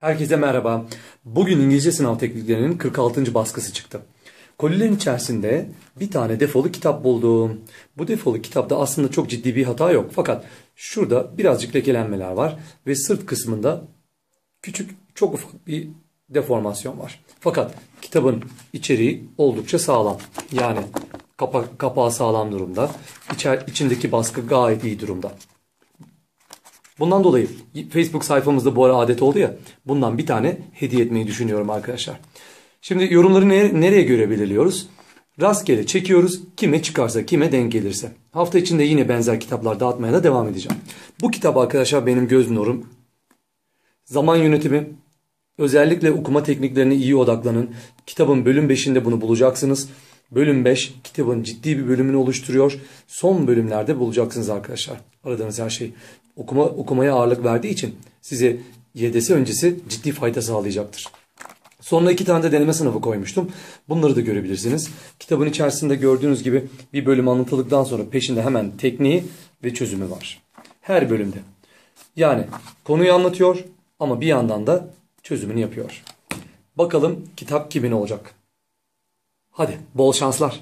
Herkese merhaba. Bugün İngilizce sınav tekniklerinin 46. baskısı çıktı. Kolilerin içerisinde bir tane defolu kitap buldum. Bu defolu kitapta aslında çok ciddi bir hata yok. Fakat şurada birazcık lekelenmeler var ve sırt kısmında küçük çok ufak bir deformasyon var. Fakat kitabın içeriği oldukça sağlam. Yani kapa kapağı sağlam durumda. İçer, içindeki baskı gayet iyi durumda. Bundan dolayı Facebook sayfamızda bu ara adet oldu ya. Bundan bir tane hediye etmeyi düşünüyorum arkadaşlar. Şimdi yorumları nereye göre belirliyoruz? Rastgele çekiyoruz. Kime çıkarsa, kime denk gelirse. Hafta içinde yine benzer kitaplar dağıtmaya da devam edeceğim. Bu kitap arkadaşlar benim göz nurum. Zaman yönetimi, özellikle okuma tekniklerine iyi odaklanın. Kitabın bölüm 5'inde bunu bulacaksınız. Bölüm 5 kitabın ciddi bir bölümünü oluşturuyor. Son bölümlerde bulacaksınız arkadaşlar. Aradığınız her şey. Okuma, okumaya ağırlık verdiği için size YDS öncesi ciddi fayda sağlayacaktır. Sonra iki tane de deneme sınavı koymuştum. Bunları da görebilirsiniz. Kitabın içerisinde gördüğünüz gibi bir bölüm anlatıldıktan sonra peşinde hemen tekniği ve çözümü var. Her bölümde. Yani konuyu anlatıyor ama bir yandan da çözümünü yapıyor. Bakalım kitap kimin olacak? Hadi bol şanslar.